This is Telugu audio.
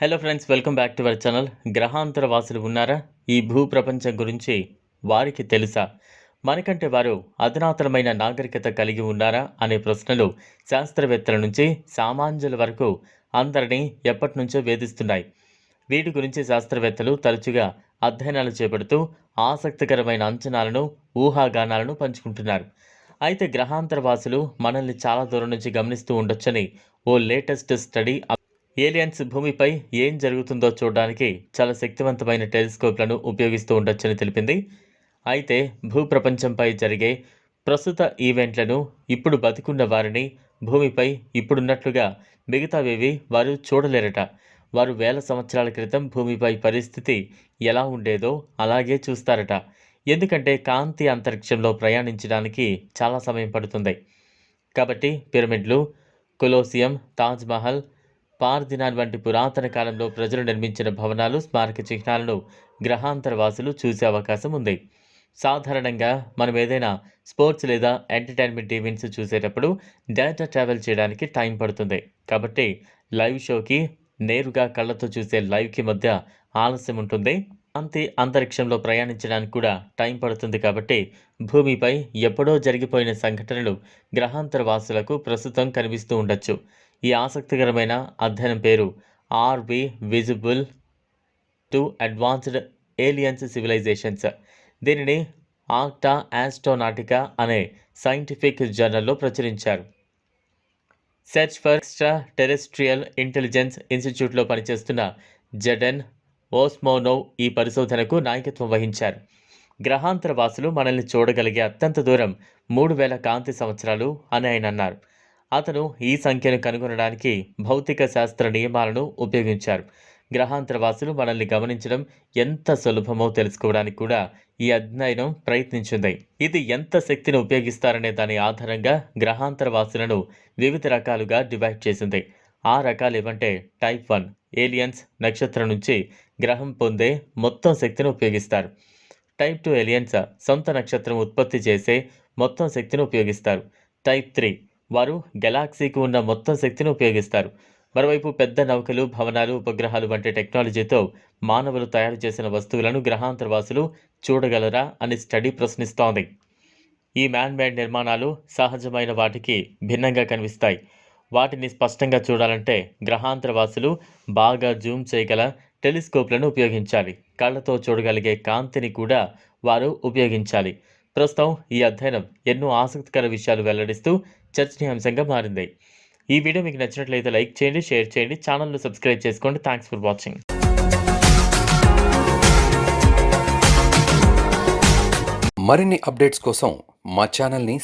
Hello friends welcome back to our channel గ్రహాంతర వాసులు ఉన్నారా? ఈ భూ ప్రపంచం గురించి వారికి తెలుసా? మనకంటే వారు అధునాతనమైన నాగరికత కలిగి ఉన్నారా? అనే ప్రశ్నలు శాస్త్రవేత్తల నుంచి సామాన్యుల వరకు అందరినీ ఎప్పటి నుంచో వేధిస్తున్నాయి. వీటి గురించి శాస్త్రవేత్తలు తరచుగా అధ్యయనాలు చేపడుతూ ఆసక్తికరమైన అంచనాలను ఊహాగానాలను పంచుకుంటున్నారు. అయితే గ్రహాంతర వాసులు మనల్ని చాలా దూరం నుంచి గమనిస్తూ ఉండొచ్చని ఓ లేటెస్ట్ స్టడీ ఏలియన్స్ భూమిపై ఏం జరుగుతుందో చూడడానికి చాలా శక్తివంతమైన టెలిస్కోప్లను ఉపయోగిస్తూ ఉండొచ్చని తెలిపింది. అయితే భూప్రపంచంపై జరిగే ప్రస్తుత ఈవెంట్లను ఇప్పుడు బతికున్న వారిని భూమిపై ఇప్పుడున్నట్లుగా మిగతావేవి వారు చూడలేరట. వారు వేల సంవత్సరాల క్రితం భూమిపై పరిస్థితి ఎలా ఉండేదో అలాగే చూస్తారట. ఎందుకంటే కాంతి అంతరిక్షంలో ప్రయాణించడానికి చాలా సమయం పడుతుంది. కాబట్టి పిరమిడ్లు కొలోసియం తాజ్మహల్ పార్దినాన్ వంటి పురాతన కాలంలో ప్రజలు నిర్మించిన భవనాలు స్మారక చిహ్నాలను గ్రహాంతరవాసులు చూసే అవకాశం ఉంది. సాధారణంగా మనం ఏదైనా స్పోర్ట్స్ లేదా ఎంటర్టైన్మెంట్ ఈవెంట్స్ చూసేటప్పుడు డేటా ట్రావెల్ చేయడానికి టైం పడుతుంది. కాబట్టి లైవ్ షోకి నేరుగా కళ్ళతో చూసే లైవ్కి మధ్య ఆలస్యం ఉంటుంది. అంతే అంతరిక్షంలో ప్రయాణించడానికి కూడా టైం పడుతుంది కాబట్టి భూమిపై ఎప్పుడో జరిగిపోయిన సంఘటనలు గ్రహాంతర వాసులకు ప్రస్తుతం కనిపిస్తూ ఉండొచ్చు. ఈ ఆసక్తికరమైన అధ్యయనం పేరు are we visible to advanced aliens civilizations. దీనిని ఆక్టా ఆస్ట్రోనాటికా అనే సైంటిఫిక్ జర్నల్లో ప్రచురించారు. Search for extraterrestrial intelligence ఇన్స్టిట్యూట్లో పనిచేస్తున్న జడెన్ ఓస్మోనోవ్ ఈ పరిశోధనకు నాయకత్వం వహించారు. గ్రహాంతర వాసులు మనల్ని చూడగలిగే అత్యంత దూరం మూడు వేల కాంతి సంవత్సరాలు అని ఆయన అన్నారు. అతను ఈ సంఖ్యను కనుగొనడానికి భౌతిక శాస్త్ర నియమాలను ఉపయోగించారు. గ్రహాంతర వాసులు మనల్ని గమనించడం ఎంత సులభమో తెలుసుకోవడానికి కూడా ఈ అధ్యయనం ప్రయత్నించింది. ఇది ఎంత శక్తిని ఉపయోగిస్తారనే దాని ఆధారంగా గ్రహాంతర వాసులను వివిధ రకాలుగా డివైడ్ చేసింది. ఆ రకాలు ఏమంటే టైప్ వన్ ఏలియన్స్ నక్షత్రం నుంచి గ్రహం పొందే మొత్తం శక్తిని ఉపయోగిస్తారు. టైప్ టూ ఏలియన్స్ సొంత నక్షత్రం ఉత్పత్తి చేసే మొత్తం శక్తిని ఉపయోగిస్తారు. టైప్ త్రీ వారు గెలాక్సీకి ఉన్న మొత్తం శక్తిని ఉపయోగిస్తారు. మరోవైపు పెద్ద నౌకలు భవనాలు ఉపగ్రహాలు వంటి టెక్నాలజీతో మానవులు తయారు చేసిన వస్తువులను గ్రహాంతరవాసులు చూడగలరా అని స్టడీ ప్రశ్నిస్తోంది. ఈ మ్యాన్ మేడ్ నిర్మాణాలు సహజమైన వాటికి భిన్నంగా కనిపిస్తాయి. వాటిని స్పష్టంగా చూడాలంటే గ్రహాంతరవాసులు బాగా జూమ్ చేయగల టెలిస్కోప్లను ఉపయోగించాలి. కళ్ళతో చూడగలిగే కాంతిని కూడా వారు ఉపయోగించాలి. ప్రస్తుతం ఈ అధ్యయనం ఎన్నో ఆసక్తికర విషయాలు వెల్లడిస్తూ చర్చనీయాంశంగా మారింది. ఈ వీడియో మీకు నచ్చినట్లయితే లైక్ చేయండి షేర్ చేయండి ఛానల్ను సబ్స్క్రైబ్ చేసుకోండి. థ్యాంక్స్ ఫర్ వాచింగ్ మరిన్ని అప్డేట్స్ కోసం మా ఛానల్ని